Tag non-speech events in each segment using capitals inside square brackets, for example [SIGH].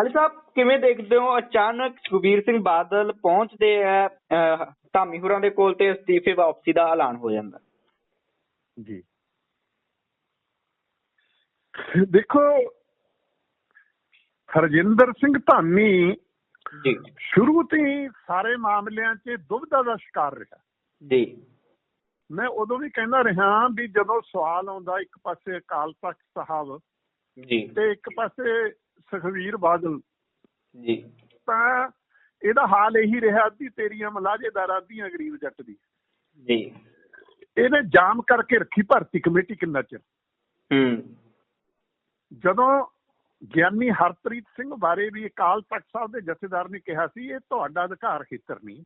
ਮਾਲੀ ਸਾਹਿਬ ਕਿਵੇਂ ਦੇਖਦੇ ਹੋ ਅਚਾਨਕ ਸੁਖਬੀਰ ਸਿੰਘ ਬਾਦਲ ਪਹੁੰਚਦੇ ਆ ਅਹ, ਧਾਮੀ ਹੋਰਾਂ ਦੇ ਕੋਲ ਤੇ ਅਸਤੀਫੇ ਵਾਪਸੀ ਦਾ ਐਲਾਨ ਹੋ ਜਾਂਦਾ? ਜੀ। ਦੇਖੋ ਹਰਜਿੰਦਰ ਸਿੰਘ ਧਾਮੀ ਜੀ। ਸ਼ੁਰੂ ਤੋਂ ਹੀ ਸਾਰੇ ਮਾਮਲਿਆਂ 'ਚ ਦੁਬਿਧਾ ਦਾ ਸ਼ਿਕਾਰ ਰਿਹਾ। ਜੀ। ਮੈਂ ਉਦੋਂ ਵੀ ਕਹਿੰਦਾ ਰਿਹਾ ਵੀ ਜਦੋਂ ਸਵਾਲ ਆਉਂਦਾ ਇੱਕ ਪਾਸੇ ਅਕਾਲ ਤਖਤ ਸਾਹਿਬ ਜੀ। ਤੇ ਇੱਕ ਪਾਸੇ ਸੁਖਵੀਰ ਬਾਦਲ। ਜੀ। ਤਾਂ ਇਹਦਾ ਹਾਲ ਇਹੀ ਰਿਹਾ ਵੀ ਤੇਰੀਆਂ ਮਲਾਜੇਦਾਰਾਂ ਦੀਆਂ ਗਰੀਬ ਜੱਟ ਦੀ। ਜੀ। ਇਹਨੇ ਜਾਮ ਕਰਕੇ ਰੱਖੀ ਭਰਤੀ ਕਮੇਟੀ ਕਿੰਨਾ ਚਿਰ? ਹੂੰ। ਜਦੋਂ ਗਿਆਨੀ ਹਰਪ੍ਰੀਤ ਸਿੰਘ ਬਾਰੇ ਵੀ ਅਕਾਲ ਤਖਤ ਸਾਹਿਬ ਦੇ ਜਥੇਦਾਰ ਨੇ ਕਿਹਾ ਸੀ ਇਹ ਤੁਹਾਡਾ ਅਧਿਕਾਰ ਖੇਤਰ ਨਹੀਂ।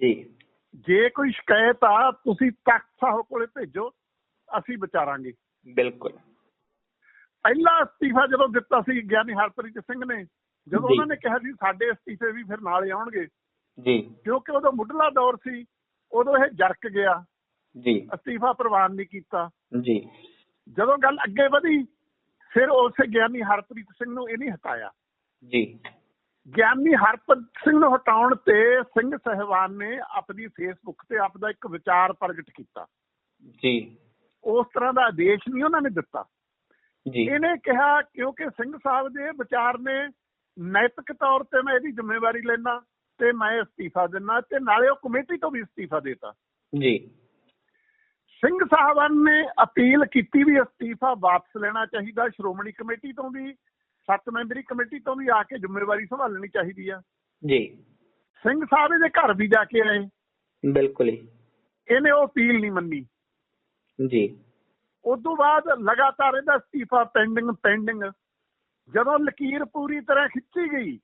ਜੀ। ਜੇ ਕੋਈ ਸ਼ਿਕਾਇਤ ਆ ਤੁਸੀਂ ਤਖਤ ਸਾਹਿਬ ਕੋਲੇ ਭੇਜੋ ਅਸੀਂ ਵਿਚਾਰਾਂਗੇ। ਬਿਲਕੁਲ। ਪਹਿਲਾ ਅਸਤੀਫਾ ਜਦੋਂ ਦਿੱਤਾ ਸੀ ਗਿਆਨੀ ਹਰਪ੍ਰੀਤ ਸਿੰਘ ਨੇ ਜਦੋਂ। ਉਹਨਾਂ ਨੇ ਕਿਹਾ ਸੀ ਸਾਡੇ ਅਸਤੀਫੇ ਵੀ ਫਿਰ ਨਾਲੇ ਆਉਣਗੇ। ਜੀ। ਕਿਉਂਕਿ ਉਦੋਂ ਮੁੱਢਲਾ ਦੌਰ ਸੀ ਉਦੋਂ ਇਹ ਜਰਕ ਗਿਆ। ਜੀ। ਅਸਤੀਫਾ ਪ੍ਰਵਾਨ ਨਹੀਂ ਕੀਤਾ। ਜੀ। ਜਦੋਂ ਗੱਲ ਅੱਗੇ ਵਧੀ ਫਿਰ ਉਸੇ ਗਿਆਨੀ ਹਰਪ੍ਰੀਤ ਸਿੰਘ ਨੂੰ ਇਹ ਨਹੀਂ ਹਟਾਇਆ। ਜੀ। ਗਿਆਨੀ ਹਰਪ੍ਰੀਤ ਸਿੰਘ ਨੂੰ ਹਟਾਉਣ ਤੇ ਸਿੰਘ ਸਹਿਬਾਨ ਨੇ ਆਪਣੀ ਫੇਸਬੁੱਕ ਤੇ ਆਪਦਾ ਇੱਕ ਵਿਚਾਰ ਪ੍ਰਗਟ ਕੀਤਾ। ਜੀ। ਉਸ ਤਰ੍ਹਾਂ ਦਾ ਆਦੇਸ਼ ਨਹੀਂ ਉਹਨਾਂ ਨੇ ਦਿੱਤਾ। ਇਹਨੇ ਕਿਹਾ ਕਿਉਂਕਿ ਸਿੰਘ ਸਾਹਿਬ ਦੇ ਵਿਚਾਰ ਨੇ ਨੈਤਿਕ ਤੌਰ ਤੇ ਮੈਂ ਇਹਦੀ ਜ਼ਿੰਮੇਵਾਰੀ ਲੈਣਾ ਤੇ ਮੈਂ ਅਸਤੀਫਾ ਦਿੰਨਾ ਤੇ ਨਾਲੇ ਉਹ ਕਮੇਟੀ ਤੋਂ ਵੀ ਅਸਤੀਫਾ ਦੇਤਾ। ਜੀ। ਸਿੰਘ ਸਾਹਿਬਾਨ ਨੇ ਅਪੀਲ ਕੀਤੀ ਵੀ ਅਸਤੀਫਾ ਵਾਪਸ ਲੈਣਾ ਚਾਹੀਦਾ ਸ਼੍ਰੋਮਣੀ ਕਮੇਟੀ ਤੋਂ ਵੀ ਸੱਤ ਮੈਂਬਰੀ ਕਮੇਟੀ ਤੋਂ ਵੀ ਆ ਕੇ ਜ਼ਿੰਮੇਵਾਰੀ ਸੰਭਾਲਣੀ ਚਾਹੀਦੀ ਆ। ਜੀ। ਸਿੰਘ ਸਾਹਿਬ ਇਹਦੇ ਘਰ ਵੀ ਜਾ ਕੇ ਆਏ। ਬਿਲਕੁਲ ਹੀ ਇਹਨੇ ਉਹ ਅਪੀਲ ਨਹੀਂ ਮੰਨੀ। ਜੀ। ਉਸ ਤੋਂ ਬਾਅਦ ਲਗਾਤਾਰ ਇਹਦਾ ਅਸਤੀਫਾ ਪੈਂਡਿੰਗ ਪੈਂਡਿੰਗ ਜਦੋਂ ਲਕੀਰ ਪੂਰੀ ਤਰ੍ਹਾਂ ਖਿੱਚੀ ਗਈ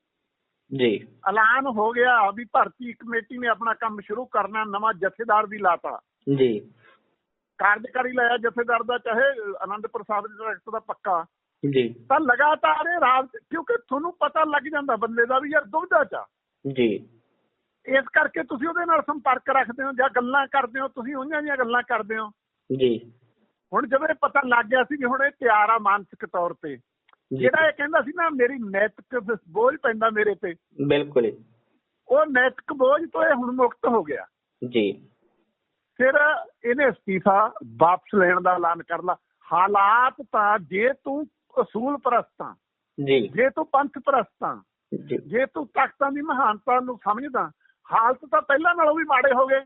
ਜੀ। ਐਲਾਨ ਹੋ ਗਿਆ ਵੀ ਭਰਤੀ ਕਮੇਟੀ ਨੇ ਆਪਣਾ ਕੰਮ ਸ਼ੁਰੂ ਕਰਨਾ ਨਵਾਂ ਜਥੇਦਾਰ ਵੀ ਲਾਤਾ। ਜੀ। ਕਾਰਜਕਾਰੀ ਲਾਇਆ ਜਥੇਦਾਰ ਦਾ ਚਾਹੇ ਆਨੰਦ ਪ੍ਰਸਾਦ ਡਾਇਰੈਕਟਰ ਦਾ ਪੱਕਾ। ਜੀ। ਤਾਂ ਲਗਾਤਾਰ ਇਹ ਰਾਜ ਕਿਉਂਕਿ ਤੁਹਾਨੂੰ ਪਤਾ ਲੱਗ ਜਾਂਦਾ ਬੰਦੇ ਦਾ ਵੀ ਯਾਰ ਦੁਬਿਧਾ ਚ। ਜੀ। ਇਸ ਕਰਕੇ ਤੁਸੀਂ ਉਹਦੇ ਨਾਲ ਸੰਪਰਕ ਰੱਖਦੇ ਹੋ ਜਾਂ ਗੱਲਾਂ ਕਰਦੇ ਹੋ ਤੁਸੀਂ ਉਹਨਾਂ ਦੀਆਂ ਗੱਲਾਂ ਕਰਦੇ ਹੋ। ਜੀ। ਹੁਣ ਜਦੋਂ ਇਹ ਪਤਾ ਲੱਗ ਗਿਆ ਸੀ ਕਿ ਹੁਣ ਇਹ ਤਿਆਰ ਆ ਮਾਨਸਿਕ ਤੌਰ ਤੇ ਜਿਹੜਾ ਇਹ ਕਹਿੰਦਾ ਸੀ ਨਾ ਮੇਰੀ ਨੈਤਿਕ ਬੋਝ ਪੈਂਦਾ ਮੇਰੇ ਤੇ। ਬਿਲਕੁਲ ਉਹ ਨੈਤਿਕ ਬੋਝ ਤੋਂ ਇਹ ਹੁਣ ਮੁਕਤ ਹੋ ਗਿਆ। ਜੀ। ਫਿਰ ਇਹਨੇ ਅਸਤੀਫਾ ਵਾਪਸ ਲੈਣ ਦਾ ਐਲਾਨ ਕਰ ਲਾ ਹਾਲਾਤ ਤਾਂ ਜੇ ਤੂੰ ਅਸੂਲ ਪ੍ਰਸਤਾਂ ਜੀ। ਜੇ ਤੂੰ ਪੰਥ ਪ੍ਰਸਤਾਂ ਜੇ। ਤੂੰ ਤਖਤਾਂ ਦੀ ਮਹਾਨਤਾ ਨੂੰ ਸਮਝਦਾ ਹਾਲਤ ਤਾਂ ਪਹਿਲਾਂ ਨਾਲੋਂ ਵੀ ਮਾੜੇ ਹੋ ਗਏ।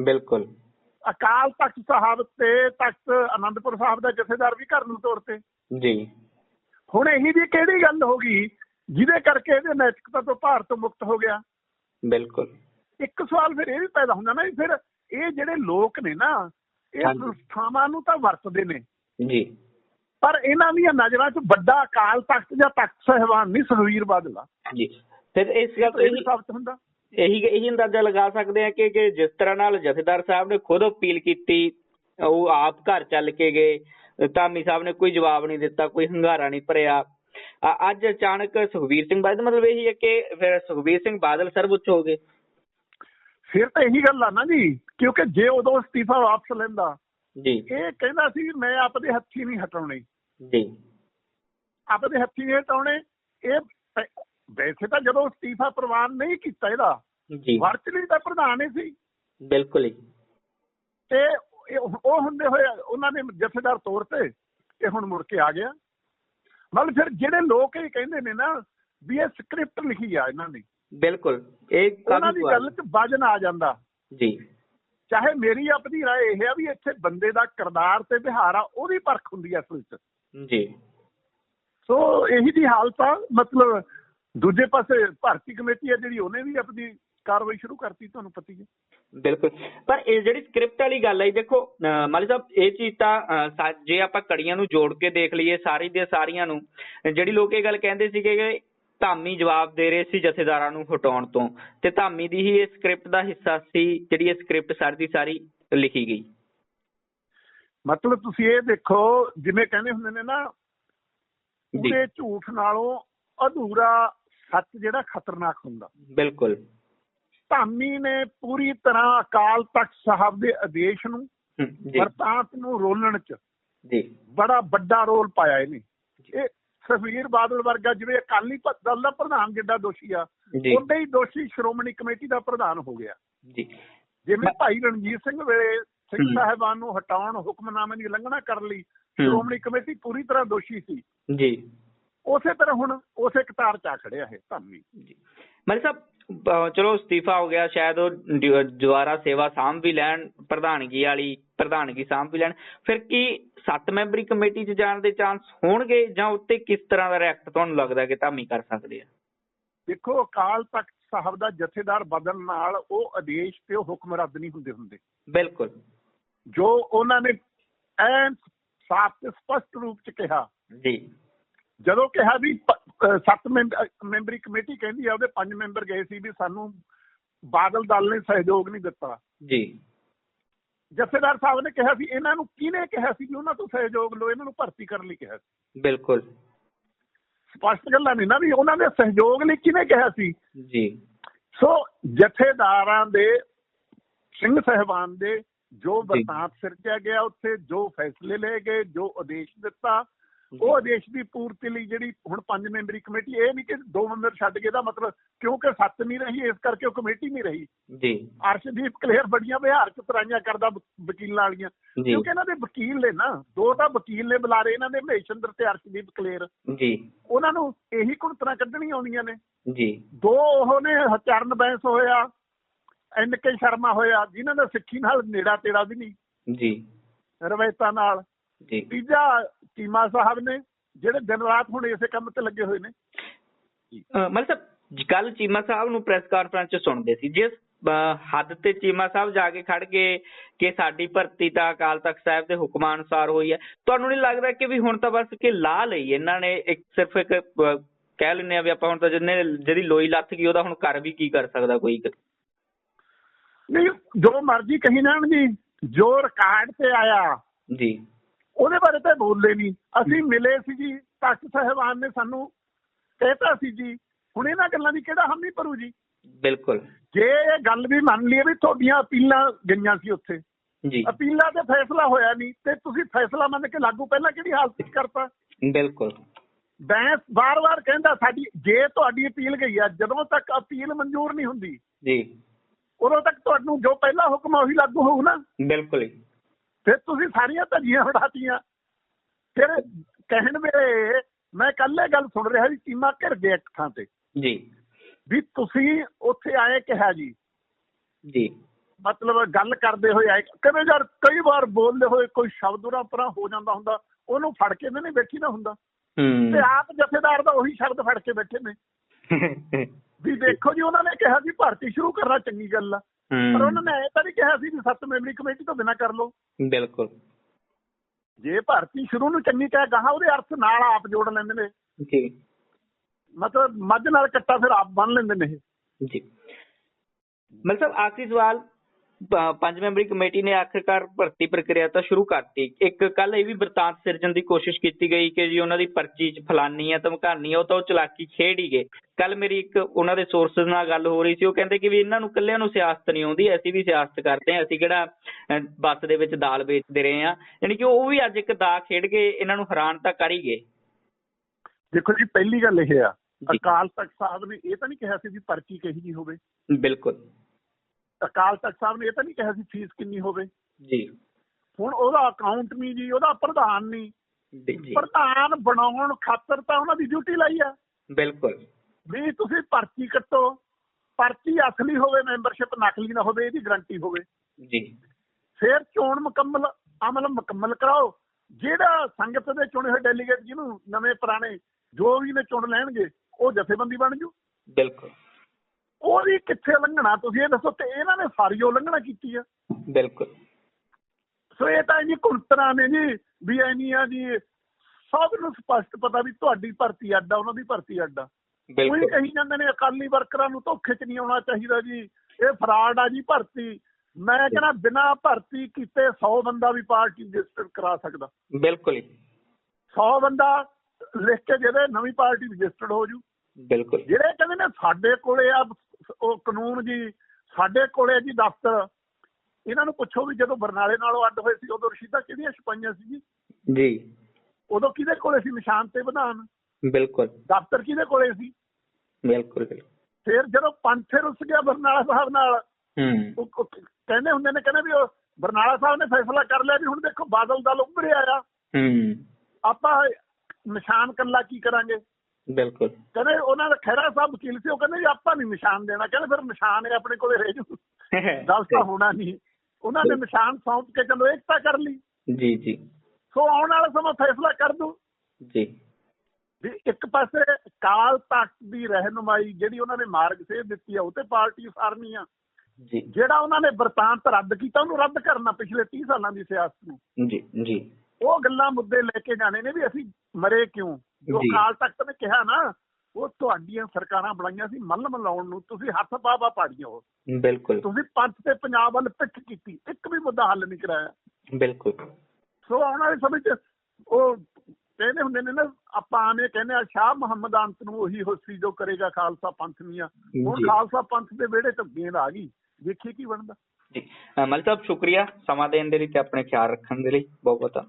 ਬਿਲਕੁਲ। ਅਕਾਲ ਤਖਤ ਸਾਹਿਬ ਤੇ ਤਖਤ ਆਨੰਦਪੁਰ ਸਾਹਿਬ ਦਾ ਜਥੇਦਾਰ ਵੀ ਘਰ ਨੂੰ ਤੋਰ ਤੇ ਜੀ। ਹੁਣ ਇਹੀ ਦੀ ਕਿਹੜੀ ਗੱਲ ਹੋ ਗਈ ਜਿਹਦੇ ਕਰਕੇ ਇਹਦੇ ਨੈਤਿਕਤਾ ਤੋਂ ਭਾਰਤ ਮੁਕਤ ਹੋ ਗਿਆ? ਬਿਲਕੁਲ। ਇੱਕ ਸਵਾਲ ਫਿਰ ਇਹ ਵੀ ਪੈਦਾ ਹੁੰਦਾ ਨਾ ਵੀ ਫਿਰ ਇਹ ਜਿਹੜੇ ਲੋਕ ਨੇ ਨਾ ਇਹ। ਸੰਸਥਾਵਾਂ ਨੂੰ ਤਾਂ ਵਰਤਦੇ ਨੇ। ਜੀ। ਪਰ ਇਹਨਾਂ ਦੀਆਂ ਨਜ਼ਰਾਂ 'ਚ ਵੱਡਾ ਅਕਾਲ ਤਖਤ ਜਾਂ ਤਖਤ ਸਹਿਬਾਨ ਨਹੀਂ ਸੁਖਵੀਰ ਬਾਦਲ ਜੀ ਫਿਰ ਇਸ ਗੱਲ ਤੋਂ ਇਹ ਇਹੀ ਵੀ ਸਾਬਤ ਹੁੰਦਾ। ਇਹੀ ਇਹੀ ਅੰਦਾਜ਼ਾ ਲਗਾ ਸਕਦੇ ਆ ਕਿ ਕਿ ਜਿਸ ਤਰ੍ਹਾਂ ਨਾਲ ਜਥੇਦਾਰ ਸਾਹਿਬ ਨੇ ਖੁਦ ਅਪੀਲ ਕੀਤੀ ਉਹ ਆਪ ਘਰ ਚੱਲ ਕੇ ਗਏ ਧਾਮੀ ਸਾਹਿਬ ਨੇ ਕੋਈ ਜਵਾਬ ਨਹੀਂ ਦਿੱਤਾ ਕੋਈ ਹੰਗਾਰਾ ਨਹੀਂ ਭਰਿਆ। ਅੱਜ ਅਚਾਨਕ ਸੁਖਬੀਰ ਸਿੰਘ ਬਾਦਲ ਮਤਲਬ ਇਹੀ ਹੈ ਕਿ ਫਿਰ ਸੁਖਬੀਰ ਸਿੰਘ ਬਾਦਲ ਸਰਵਉੱਚ ਹੋ ਗਏ। ਫਿਰ ਤਾਂ ਇਹੀ ਗੱਲ ਆ ਨਾ ਜੀ ਕਿਉਂਕਿ ਜੇ ਉਦੋਂ ਅਸਤੀਫਾ ਵਾਪਸ ਲੈਂਦਾ ਜੀ। ਇਹ ਕਹਿੰਦਾ ਸੀ ਮੈਂ ਆਪਦੇ ਹੱਥੀ ਨਹੀਂ ਹਟਾਉਣੇ। ਜੀ। ਆਪਦੇ ਹੱਥੀ ਨਹੀਂ ਹਟਾਉਣੇ ਇਹ ਵੈਸੇ ਤਾਂ ਜਦੋਂ ਅਸਤੀਫਾ ਪ੍ਰਵਾਨ ਨਹੀਂ ਕੀਤਾ ਇਹਦਾ ਜੀ ਵਰਚਲੀ ਤਾਂ ਪ੍ਰਧਾਨ ਹੀ ਸੀ ਬਿਲਕੁਲ ਹੀ ਤੇ ਇਹ ਉਹ ਹੁੰਦੇ ਹੋਏ ਉਹਨਾਂ ਨੇ ਜਥੇਦਾਰ ਤੌਰ ਤੇ ਇਹ ਹੁਣ ਮੁੜ ਕੇ ਆ ਗਿਆ ਮਤਲਬ ਫਿਰ ਜਿਹੜੇ ਲੋਕ ਇਹ ਕਹਿੰਦੇ ਨੇ ਨਾ ਵੀ ਇਹ ਸਕ੍ਰਿਪਟ ਲਿਖੀ ਆ ਇਹਨਾਂ ਨੇ ਬਿਲਕੁਲ ਇਹ ਉਹਨਾਂ ਕਾਫੀ ਦੀ ਗੱਲ 'ਚ ਵਜਨ ਆ ਜਾਂਦਾ ਜੀ ਚਾਹੇ ਮੇਰੀ ਆਪਣੀ رائے ਇਹ ਆ ਵੀ ਇੱਥੇ ਬੰਦੇ ਦਾ ਕਿਰਦਾਰ ਤੇ ਵਿਹਾਰ ਆ ਉਹਦੀ ਪਰਖ ਹੁੰਦੀ ਆ ਅਸਲ 'ਚ ਜੀ ਸੋ ਇਹੀ ਦੀ ਹਾਲਤ ਆ ਮਤਲਬ ਦੂਜੇ ਪਾਸੇ ਭਰਤੀ ਕਮੇਟੀ ਆ ਜਿਹੜੀ ਉਹਨੇ ਵੀ ਆਪਣੀ ਕਾਰਵਾਈ ਸ਼ੁਰੂ ਕਰਤੀ ਤੁਹਾਨੂੰ ਪਤਾ ਹੀ ਹੈ ਬਿਲਕੁਲ। ਪਰ ਇਹ ਜਿਹੜੀ ਸਕ੍ਰਿਪਟ ਵਾਲੀ ਗੱਲ ਹੈ ਦੇਖੋ ਮਾਲੀ ਸਾਹਿਬ ਇਹ ਚੀਜ਼ ਤਾਂ ਜੇ ਆਪਾਂ ਕੜੀਆਂ ਨੂੰ ਜੋੜ ਕੇ ਦੇਖ ਲਈਏ ਸਾਰੀ ਦੇ ਸਾਰੀਆਂ ਨੂੰ ਜਿਹੜੀ ਲੋਕ ਇਹ ਗੱਲ ਕਹਿੰਦੇ ਸੀਗੇ ਕਿ ਧਾਮੀ ਜਵਾਬ ਦੇ ਰਹੇ ਸੀ ਜਥੇਦਾਰਾਂ ਨੂੰ ਹਟਾਉਣ ਤੋਂ ਤੇ ਧਾਮੀ ਦੀ ਹੀ ਇਹ ਸਕ੍ਰਿਪਟ ਦਾ ਹਿੱਸਾ ਸੀ ਜਿਹੜੀ ਇਹ ਸਕ੍ਰਿਪਟ ਸਾਰੀ ਦੀ ਸਾਰੀ ਲਿਖੀ ਗਈ। ਮਤਲਬ ਤੁਸੀਂ ਇਹ ਦੇਖੋ ਜਿਵੇਂ ਕਹਿੰਦੇ ਹੁੰਦੇ ਨੇ ਨਾ ਪੂਰੇ ਝੂਠ ਨਾਲੋਂ ਅਧੂਰਾ ਸੱਚ ਜਿਹੜਾ ਖਤਰਨਾਕ ਹੁੰਦਾ। ਬਿਲਕੁਲ। ਧਾਮੀ ਨੇ ਪੂਰੀ ਤਰ੍ਹਾਂ ਅਕਾਲ ਤਖਤ ਸਾਹਿਬ ਦੇ ਆਦੇਸ਼ ਨੂੰ ਵਰਤਾਂਤ ਨੂੰ ਰੋਲਣ ਚ ਜੀ। ਬੜਾ ਵੱਡਾ ਰੋਲ ਪਾਇਆ ਇਹਨੇ। ਇਹ ਸੁਖਬੀਰ ਬਾਦਲ ਵਰਗਾ ਜਿਵੇਂ ਅਕਾਲੀ ਦਲ ਦਾ ਪ੍ਰਧਾਨ ਜਿੱਡਾ ਦੋਸ਼ੀ ਆ ਉਦਾਂ ਹੀ ਦੋਸ਼ੀ ਸ਼੍ਰੋਮਣੀ ਕਮੇਟੀ ਦਾ ਪ੍ਰਧਾਨ ਹੋ ਗਿਆ। ਜੀ। ਜਿਵੇਂ ਭਾਈ ਰਣਜੀਤ ਸਿੰਘ ਵੇਲੇ ਸਿੰਘ। ਸਾਹਿਬਾਨ ਨੂੰ ਹਟਾਉਣ ਹੁਕਮਨਾਮੇ ਦੀ ਉਲੰਘਣਾ ਕਰਨ ਲਈ। ਸ਼੍ਰੋਮਣੀ ਕਮੇਟੀ ਪੂਰੀ ਤਰ੍ਹਾਂ ਦੋਸ਼ੀ ਸੀ। ਜੀ। ਉਸੇ ਤਰ੍ਹਾਂ ਹੁਣ ਉਸੇ ਕਤਾਰ ਚ ਆ ਖੜਿਆ ਹੈ ਧਾਮੀ। ਜੀ। ਮਲਿਕ ਸਾਹਿਬ ਚਲੋ ਅਸਤੀਫਾ ਹੋ ਗਿਆ ਸ਼ਾਇਦ ਉਹ ਦੁਬਾਰਾ ਸੇਵਾ ਸਾਂਭ ਵੀ ਲੈਣ ਪ੍ਰਧਾਨਗੀ ਵਾਲੀ ਪ੍ਰਧਾਨਗੀ ਸਾਂਭ ਵੀ ਲੈਣ। ਫਿਰ ਕੀ ਸੱਤ ਮੈਂਬਰੀ ਕਮੇਟੀ 'ਚ ਜਾਣ ਦੇ ਚਾਂਸ ਹੋਣਗੇ ਜਾਂ ਉੱਤੇ ਕਿਸ ਤਰ੍ਹਾਂ ਦਾ ਰਿਐਕਟ ਤੁਹਾਨੂੰ ਲੱਗਦਾ ਕਿ ਧਾਮੀ ਕਰ ਸਕਦੇ ਆ? ਦੇਖੋ ਅਕਾਲ ਤਖਤ ਸਾਹਿਬ ਦਾ ਜਥੇਦਾਰ ਬਦਲਣ ਨਾਲ ਉਹ ਆਦੇਸ਼ ਤੇ ਉਹ ਹੁਕਮ ਰੱਦ ਨਹੀਂ ਹੁੰਦੇ ਹੁੰਦੇ। ਬਿਲਕੁਲ। ਜੋ ਉਹਨਾਂ ਨੇ ਐਨ ਸਾਫ਼ ਤੇ ਸਪਸ਼ਟ ਰੂਪ ਚ ਕਿਹਾ ਜੀ। ਜਦੋਂ ਕਿਹਾ ਵੀ ਸੱਤ ਮੈਂਬਰੀ ਕਮੇਟੀ ਕਹਿੰਦੀ ਆ ਉਹਦੇ ਪੰਜ ਮੈਂਬਰ ਗਏ ਸੀ ਵੀ ਸਾਨੂੰ ਬਾਦਲ ਦਲ ਨੇ ਸਹਿਯੋਗ ਨਹੀਂ ਦਿੱਤਾ। ਜੀ। ਜਥੇਦਾਰ ਸਾਹਿਬ ਨੇ ਕਿਹਾ ਸੀ ਇਹਨਾਂ ਨੂੰ ਕਿਹਨੇ ਕਿਹਾ ਸੀ ਵੀ ਉਹਨਾਂ ਤੋਂ ਸਹਿਯੋਗ ਲਓ ਇਹਨਾਂ ਨੂੰ ਭਰਤੀ ਕਰਨ ਲਈ ਕਿਹਾ ਸੀ? ਬਿਲਕੁਲ। ਸਪਸ਼ਟ ਗੱਲਾਂ ਨਹੀਂ ਨਾ ਵੀ ਉਹਨਾਂ ਦੇ ਸਹਿਯੋਗ ਲਈ ਕਿਹਨੇ ਕਿਹਾ ਸੀ? ਜੀ। ਸੋ ਜਥੇਦਾਰਾਂ ਦੇ ਸਿੰਘ ਸਹਿਬਾਨ ਦੇ ਜੋ ਜੀ। ਵਰਤਾਂਤ ਸਿਰਜਿਆ ਗਿਆ ਉੱਥੇ ਜੋ ਫੈਸਲੇ ਲਏ ਗਏ ਜੋ ਆਦੇਸ਼ ਦਿੱਤਾ ਉਹ ਆਦੇਸ਼ ਦੀ ਪੂਰਤੀ ਲਈ ਜਿਹੜੀ ਹੁਣ ਪੰਜ ਮੈਂਬਰੀ ਕਮੇਟੀ ਇਹ ਨਹੀਂ ਕਿ ਦੋ ਮੈਂਬਰ ਛੱਡ ਕੇ ਦਾ ਮਤਲਬ ਕਿਉਂਕਿ ਸੱਤ ਨਹੀਂ ਰਹੀ ਇਸ ਕਰਕੇ ਉਹ ਕਮੇਟੀ ਨਹੀਂ ਰਹੀ। ਜੀ। ਅਰਸ਼ਦੀਪ ਕਲੇਰ ਬੜੀਆਂ ਵਿਹਾਰ ਚ ਤਰਾਈਆਂ ਕਰਦਾ ਵਕੀਲਾਂ ਵਾਲੀਆਂ। ਕਿਉਂਕਿ ਇਹਨਾਂ ਦੇ ਵਕੀਲ ਨੇ ਨਾ ਦੋ ਤਾਂ ਵਕੀਲ ਨੇ ਬੁਲਾਰੇ ਇਹਨਾਂ ਦੇ ਮਹੇਸ਼ੰਦਰ ਤੇ ਅਰਸ਼ਦੀਪ ਕਲੇਰ। ਜੀ। ਉਹਨਾਂ ਨੂੰ ਇਹੀ ਕੁਣਤਰਾਂ ਕੱਢਣੀਆਂ ਆਉਂਦੀਆਂ ਨੇ। ਜੀ। ਦੋ ਉਹ ਨੇ ਚਰਨ ਬੈਂਸ ਹੋਇਆ ਐਨ ਕੇ ਸ਼ਰਮਾ ਹੋਇਆ ਜਿਨ੍ਹਾਂ ਦਾ ਸਿੱਖੀ ਨਾਲ ਨੇੜਾ ਤੇੜਾ ਵੀ ਨਹੀਂ। ਜੀ। ਰਵਾਇਤਾਂ ਨਾਲ। ਜੀ। ਤੀਜਾ ਚੀਮਾ ਸਾਹਿਬ ਨੇ ਜਿਹੜੇ ਦਿਨ ਰਾਤ ਹੁਣ ਇਸੇ ਕੰਮ ਤੇ ਲੱਗੇ ਹੋਏ ਨੇ। ਮਤਲਬ ਕੱਲ ਚੀਮਾ ਸਾਹਿਬ ਨੂੰ ਪ੍ਰੈਸ ਕਾਨਫਰੰਸ 'ਚ ਸੁਣਦੇ ਸੀ। ਜਿਸ ਹੱਦ ਤੇ ਚੀਮਾ ਸਾਹਿਬ ਜਾ ਕੇ ਖੜ ਗਏ ਕਿ ਸਾਡੀ ਭਰਤੀ ਤਾਂ ਅਕਾਲ ਤਖਤ ਸਾਹਿਬ ਦੇ ਹੁਕਮਾਂ ਅਨੁਸਾਰ ਹੋਈ ਹੈ। ਤੁਹਾਨੂੰ ਨਹੀਂ ਲੱਗਦਾ ਕਿ ਵੀ ਹੁਣ ਤਾਂ ਬਸ ਕਿ ਲਾ ਲਈ ਇਹਨਾਂ ਨੇ ਇੱਕ ਸਿਰਫ ਇੱਕ ਕਹਿ ਲੈਂਦੇ ਆ ਵੀ ਆਪਾਂ ਹੁਣ ਤਾਂ ਜਿੰਨੇ ਜਿਹੜੀ ਲੋਈ ਲੱਥ ਗਈ ਉਹਦਾ ਹੁਣ ਕਰ ਵੀ ਕੀ ਕਰ ਸਕਦਾ ਕੋਈ ਨਹੀਂ ਜੋ ਮਰਜ਼ੀ ਕਹੀ ਜਾਣ ਜੀ ਜੋ ਰਿਕਾਰਡ ਤੇ ਆਇਆ ਜੀ। ਉਹਦੇ ਬਾਰੇ ਤਾਂ ਬੋਲਦੇ ਨਹੀਂ। ਅਸੀਂ ਮਿਲੇ ਸੀ ਜੀ ਤਖਤ ਸਾਹਿਬਾਨ ਨੇ ਸਾਨੂੰ ਕਹਿਤਾ ਸੀ ਜੀ ਹੁਣ ਇਹਨਾਂ ਗੱਲਾਂ ਦੀ ਕਿਹੜਾ ਹਾਮੀ ਭਰੂ ਜੀ? ਬਿਲਕੁਲ। ਜੇ ਇਹ ਗੱਲ ਵੀ ਮੰਨ ਲਈਏ ਵੀ ਤੁਹਾਡੀਆਂ ਅਪੀਲਾਂ ਗਈਆਂ ਸੀ ਉੱਥੇ ਜੀ। ਅਪੀਲਾਂ ਤੇ ਫੈਸਲਾ ਹੋਇਆ ਨਹੀਂ ਤੇ ਤੁਸੀਂ ਫੈਸਲਾ ਮੰਨ ਕੇ ਲਾਗੂ ਪਹਿਲਾਂ ਕਿਹੜੀ ਹਾਲਤ ਕਰਤਾ? ਬਿਲਕੁਲ। ਬੈਂਸ ਵਾਰ-ਵਾਰ ਕਹਿੰਦਾ ਸਾਡੀ ਜੇ ਤੁਹਾਡੀ ਅਪੀਲ ਗਈ ਆ ਜਦੋਂ ਤੱਕ ਅਪੀਲ ਮਨਜ਼ੂਰ ਨਹੀਂ ਹੁੰਦੀ ਜੀ। ਉਦੋਂ ਤੱਕ ਤੁਹਾਨੂੰ ਜੋ ਪਹਿਲਾ ਹੁਕਮ ਉਹੀ ਲਾਗੂ ਹੋਊ ਨਾ। ਬਿਲਕੁਲ ਫਿਰ ਤੁਸੀਂ ਸਾਰੀਆਂ ਧੱਜੀਆਂ ਉਡਾਤੀਆਂ ਫਿਰ ਕਹਿਣ ਵੇਲੇ ਮੈਂ ਕੱਲ ਗੱਲ ਸੁਣ ਰਿਹਾ ਸੀ ਚੀਮਾ ਘਿਰ ਗਏ ਇੱਕ ਥਾਂ ਤੇ। ਜੀ। ਵੀ ਤੁਸੀਂ ਉੱਥੇ ਆਏ ਕਿਹਾ ਜੀ। ਜੀ। ਮਤਲਬ ਗੱਲ ਕਰਦੇ ਹੋਏ ਆਏ। ਕਹਿੰਦੇ ਯਾਰ ਕਈ ਵਾਰ ਬੋਲਦੇ ਹੋਏ ਕੋਈ ਸ਼ਬਦ ਉਰਾਂ ਪਰਾਂ ਹੋ ਜਾਂਦਾ ਹੁੰਦਾ। ਉਹਨੂੰ ਫੜ ਕੇ ਤੇ ਨਹੀਂ ਬੈਠੀ ਨਾ ਹੁੰਦਾ। ਤੇ ਆਪ ਜਥੇਦਾਰ ਦਾ ਉਹੀ ਸ਼ਬਦ ਫੜ ਕੇ ਬੈਠੇ ਨੇ [LAUGHS] ਵੀ ਦੇਖੋ ਜੀ ਉਹਨਾਂ ਨੇ ਕਿਹਾ ਸੀ ਭਰਤੀ ਸ਼ੁਰੂ ਕਰਨਾ ਚੰਗੀ ਗੱਲ ਆ। ਪਰ ਉਹਨਾਂ ਨੇ ਇਹ ਤਾਂ ਨਹੀਂ ਕਿਹਾ ਸੀ ਵੀ ਸੱਤ ਮੈਂਬਰੀ ਕਮੇਟੀ ਤੋਂ ਬਿਨਾਂ ਕਰ ਲਓ। ਬਿਲਕੁਲ। ਜੇ ਭਰਤੀ ਸ਼ੁਰੂ ਨੂੰ ਚੰਗੀ ਕਹੇ ਗਾਹਾਂ ਉਹਦੇ ਅਰਥ ਨਾਲ ਆਪ ਜੋੜ ਲੈਂਦੇ ਨੇ। ਜੀ। ਮਤਲਬ ਮੱਝ ਨਾਲ ਕੱਟਾ ਫਿਰ ਆਪ ਬੰਨ ਲੈਂਦੇ ਨੇ ਜੀ। ਮਤਲਬ ਆਖਰੀ ਸਵਾਲ ਪੰਜ ਮੈਂਬਰੀ ਕਮੇਟੀ ਨੇ ਆਖਿਰਕਾਰ ਭਰਤੀ ਪ੍ਰਕਿਰਿਆ ਤਾਂ ਸ਼ੁਰੂ ਕਰਤੀ। ਇੱਕ ਕੱਲ ਇਹ ਵੀ ਵਰਤਾਂਤ ਸਿਰਜਣ ਦੀ ਕੋਸ਼ਿਸ਼ ਕੀਤੀ ਗਈ ਕਿ ਜੀ ਉਹਨਾਂ ਦੀ ਪਰਚੀ ਚ ਫਲਾਨੀ ਹੈ ਧਮਕਾਨੀ ਹੈ ਉਹ ਤਾਂ ਉਹ ਚਲਾਕੀ ਖੇਡ ਹੀ ਗਏ। ਕੱਲ ਮੇਰੀ ਇੱਕ ਉਹਨਾਂ ਦੇ ਸੋਰਸਸ ਨਾਲ ਗੱਲ ਹੋ ਰਹੀ ਸੀ ਉਹ ਕਹਿੰਦੇ ਕਿ ਵੀ ਇਹਨਾਂ ਨੂੰ ਇਕੱਲਿਆਂ ਨੂੰ ਸਿਆਸਤ ਨਹੀਂ ਆਉਂਦੀ ਅਸੀਂ ਵੀ ਸਿਆਸਤ ਕਰਦੇ ਹਾਂ ਅਸੀਂ ਕਿਹੜਾ ਬੱਸ ਦੇ ਵਿੱਚ ਦਾਲ ਵੇਚਦੇ ਰਹੇ ਹਾਂ। ਯਾਨੀ ਕਿ ਉਹ ਵੀ ਅੱਜ ਇੱਕ ਦਾ ਖੇਡ ਕੇ ਇਹਨਾਂ ਨੂੰ ਹੈਰਾਨ ਤਾਂ ਕਰ ਹੀ ਗਏ। ਦੇਖੋ ਜੀ ਪਹਿਲੀ ਗੱਲ ਇਹ ਆ। ਅਕਾਲ ਤਖਤ ਸਾਹਿਬ ਨੇ ਇਹ ਤਾਂ ਨਹੀਂ ਕਿਹਾ ਸੀ ਵੀ ਪਰਚੀ ਕਹੀ ਜੀ ਹੋਵੇ। ਬਿਲਕੁਲ। ਅਕਾਲ ਤਖਤ ਸਾਹਿਬ ਨੇ ਇਹ ਤਾਂ ਨਹੀਂ ਕਿਹਾ ਸੀ ਫੀਸ ਕਿੰਨੀ ਹੋਵੇ। ਜੀ। ਹੁਣ ਉਹਦਾ ਅਕਾਊਂਟ ਨਹੀਂ ਜੀ ਉਹਦਾ ਪ੍ਰਧਾਨ ਨਹੀਂ। ਪ੍ਰਧਾਨ ਬਣਾਉਣ ਖਾਤਰ ਤਾਂ ਉਹਨਾਂ ਦੀ ਡਿਊਟੀ ਲਾਈ ਆ। ਬਿਲਕੁਲ। ਵੀ ਤੁਸੀਂ ਪਰਚੀ ਕੱਟੋ ਪਰਚੀ ਅਸਲੀ ਹੋਵੇ ਮੈਂਬਰਸ਼ਿਪ ਨਕਲੀ ਨਾ ਹੋਵੇ ਇਹਦੀ ਗਾਰੰਟੀ ਹੋਵੇ। ਜੀ। ਫਿਰ ਚੋਣ ਮੁਕੰਮਲ ਅਮਲ ਮੁਕੰਮਲ ਕਰਾਓ। ਜਿਹੜਾ ਸੰਗਤ ਦੇ ਚੁਣੇ ਹੋਏ ਡੈਲੀਗੇਟ ਜਿਹਨੂੰ ਨਵੇਂ ਪੁਰਾਣੇ ਜੋ ਵੀ ਨੇ ਚੁਣ ਲੈਣਗੇ ਉਹ ਜਥੇਬੰਦੀ ਬਣ ਜੂ। ਬਿਲਕੁਲ। ਉਹਦੀ ਕਿੱਥੇ ਲੰਘਣਾ? ਤੁਸੀਂ ਇਹ ਦੱਸੋ ਤੇ ਇਹਨਾਂ ਨੇ ਸਾਰੀ ਉਹ ਲੰਘਣਾ ਕੀਤੀ ਆ। ਬਿਲਕੁਲ। ਸੋ ਇਹ ਤਾਂ ਜੀ ਕੁੰਤਰਾ ਨੇ ਜੀ ਵੀ ਐਨੀਆਂ ਜੀ ਸਭ ਨੂੰ ਸਪਸ਼ਟ ਪਤਾ ਵੀ ਤੁਹਾਡੀ ਭਰਤੀ ਅੱਡਾ ਉਹਨਾਂ ਦੀ ਭਰਤੀ ਅੱਡਾ ਕੋਈ ਬਿਲਕੁਲ। ਕਹੀ ਜਾਂਦੇ ਨੇ ਅਕਾਲੀ ਵਰਕਰਾਂ ਨੂੰ ਧੋਖੇ 'ਚ ਨਹੀਂ ਆਉਣਾ ਚਾਹੀਦਾ ਜੀ। ਇਹ ਫਰਾਡ ਆ ਜੀ ਭਰਤੀ। ਮੈਂ ਕਹਿੰਦਾ ਬਿਨਾਂ ਭਰਤੀ ਕੀਤੇ 100 ਬੰਦਾ ਵੀ ਪਾਰਟੀ ਰਜਿਸਟਰ ਕਰਾ ਸਕਦਾ। ਬਿਲਕੁਲ ਹੀ 100 ਬੰਦਾ ਲਿਖ ਕੇ ਜਿਹਦੇ ਨਵੀਂ ਪਾਰਟੀ ਰਜਿਸਟਰਡ ਹੋ ਜੂ। ਬਿਲਕੁਲ। ਜਿਹੜੇ ਕਹਿੰਦੇ ਨੇ ਸਾਡੇ ਕੋਲੇ ਆ ਉਹ ਕਾਨੂੰਨ ਜੀ ਸਾਡੇ ਕੋਲੇ ਜੀ ਦਫ਼ਤਰ। ਇਹਨਾਂ ਨੂੰ ਪੁੱਛੋ ਵੀ ਜਦੋਂ ਬਰਨਾਲੇ ਨਾਲੋਂ ਅੱਡ ਹੋਏ ਸੀ ਉਦੋਂ ਰਸ਼ੀਦਾਂ ਕਿਹਦੀਆਂ ਛਪਾਈਆਂ ਸੀ ਜੀ? ਜੀ। ਉਦੋਂ ਕਿਹਦੇ ਕੋਲੇ ਸੀ? ਨਿਸ਼ਾਨ ਤੇ ਵਿਧਾਨ ਬਿਲਕੁਲ। ਦਫ਼ਤਰ ਕਿਹਦੇ ਕੋਲੇ ਸੀ? ਬਿਲਕੁਲ ਬਿਲਕੁਲ। ਫਿਰ ਜਦੋਂ ਪੰਥ ਰੁੱਸ ਗਿਆ ਬਰਨਾਲਾ ਸਾਹਿਬ ਨਾਲ ਹੂੰ। ਉਹ ਉਹ ਕਹਿੰਦੇ ਹੁੰਦੇ ਨੇ ਕਹਿੰਦੇ ਵੀ ਉਹ ਬਰਨਾਲਾ ਸਾਹਿਬ ਨੇ ਫੈਸਲਾ ਕਰ ਲਿਆ ਵੀ ਹੁਣ ਦੇਖੋ ਬਾਦਲ ਦਲ ਉੱਭਰਿਆ ਆ। ਹੂੰ। ਆਪਾਂ ਨਿਸ਼ਾਨ ਕੱਲਾ ਕੀ ਕਰਾਂਗੇ? ਬਿਲਕੁਲ। ਕਹਿੰਦੇ ਉਹਨਾਂ ਦਾ ਖਹਿਰਾ ਸਾਹਿਬ ਵਕੀਲ ਸੀ ਉਹ ਕਹਿੰਦੇ ਵੀ ਆਪਾਂ ਨਹੀਂ ਨਿਸ਼ਾਨ ਦੇਣਾ। ਕਹਿੰਦੇ ਫਿਰ ਨਿਸ਼ਾਨ ਇਹ ਆਪਣੇ ਕੋਲੇ ਰਹਿ ਜੂ [LAUGHS] ਗੱਲ ਤਾਂ ਹੋਣਾ ਨਹੀਂ। ਉਹਨਾਂ ਨੇ ਨਿਸ਼ਾਨ ਸੌਂਪ ਕੇ ਚਲੋ ਏਕਤਾ ਕਰ ਲਈ। ਜੀ ਜੀ। ਸੋ ਆਉਣ ਵਾਲਾ ਸਮਾਂ ਫੈਸਲਾ ਕਰ ਦੂ ਜੀ। ਵੀ ਇੱਕ ਪਾਸੇ ਕਾਲ ਤਖਤ ਦੀ ਰਹਿਨੁਮਾਈ ਜਿਹੜੀ ਉਹਨਾਂ ਨੇ ਮਾਰਗ ਸੇਧ ਦਿੱਤੀ ਆ ਉਹ ਤੇ ਪਾਰਟੀ ਸਾਰਨੀ ਆ ਜੀ। ਜਿਹੜਾ ਉਹਨਾਂ ਨੇ ਵਰਤਾਂਤ ਰੱਦ ਕੀਤਾ ਉਹਨੂੰ ਰੱਦ ਕਰਨਾ ਪਿਛਲੇ 30 ਸਾਲਾਂ ਦੀ ਸਿਆਸਤ ਨੂੰ। ਜੀ ਜੀ। ਉਹ ਗੱਲਾਂ ਮੁੱਦੇ ਲੈ ਕੇ ਜਾਣੇ ਨੇ ਵੀ ਅਸੀਂ ਮਰੇ ਕਿਉਂ? ਜੋ। ਕਾਲ ਤਖਤ ਨੇ ਕਿਹਾ ਨਾ ਉਹ ਤੁਹਾਡੀਆਂ ਸਰਕਾਰਾਂ ਬਣਾਈਆਂ ਸੀ ਮੱਲਮ ਲਾਉਣ ਨੂੰ ਤੁਸੀਂ ਹੱਥ ਪਾ ਪਾ ਪਾੜੀਆਂ ਉਹ। ਬਿਲਕੁਲ। ਤੁਸੀਂ ਪੰਥ ਤੇ ਪੰਜਾਬ ਵੱਲ ਪਿੱਠ ਕੀਤੀ ਇੱਕ ਵੀ ਮੁੱਦਾ ਹੱਲ ਨਹੀਂ ਕਰਾਇਆ। ਬਿਲਕੁਲ। ਸੋ ਆਉਣ ਵਾਲੇ ਸਮੇਂ 'ਚ ਉਹ ਕਹਿੰਦੇ ਹੁੰਦੇ ਨੇ ਨਾ ਆਪਾਂ ਆਨੇ ਕਹਿੰਦੇ ਆ ਸ਼ਾਹ ਮੁਹੰਮਦ ਅੰਤ ਨੂੰ ਉਹੀ ਹੋਸੀ ਜੋ ਕਰੇਗਾ ਖਾਲਸਾ ਪੰਥ ਮੀਆਂ ਹੁਣ। ਖਾਲਸਾ ਪੰਥ ਦੇ ਵਿਹੜੇ ਤੋਂ ਗੇਂਦ ਆ ਗਈ ਵੇਖੀ ਕੀ ਬਣਦਾ। ਜੀ। ਸਾਹਿਬ ਸ਼ੁਕਰੀਆ ਸਮਾਂ ਦੇਣ ਦੇ ਲਈ ਤੇ ਆਪਣੇ ਖਿਆਲ ਰੱਖਣ ਦੇ ਲਈ। ਬਹੁਤ ਬਹੁਤ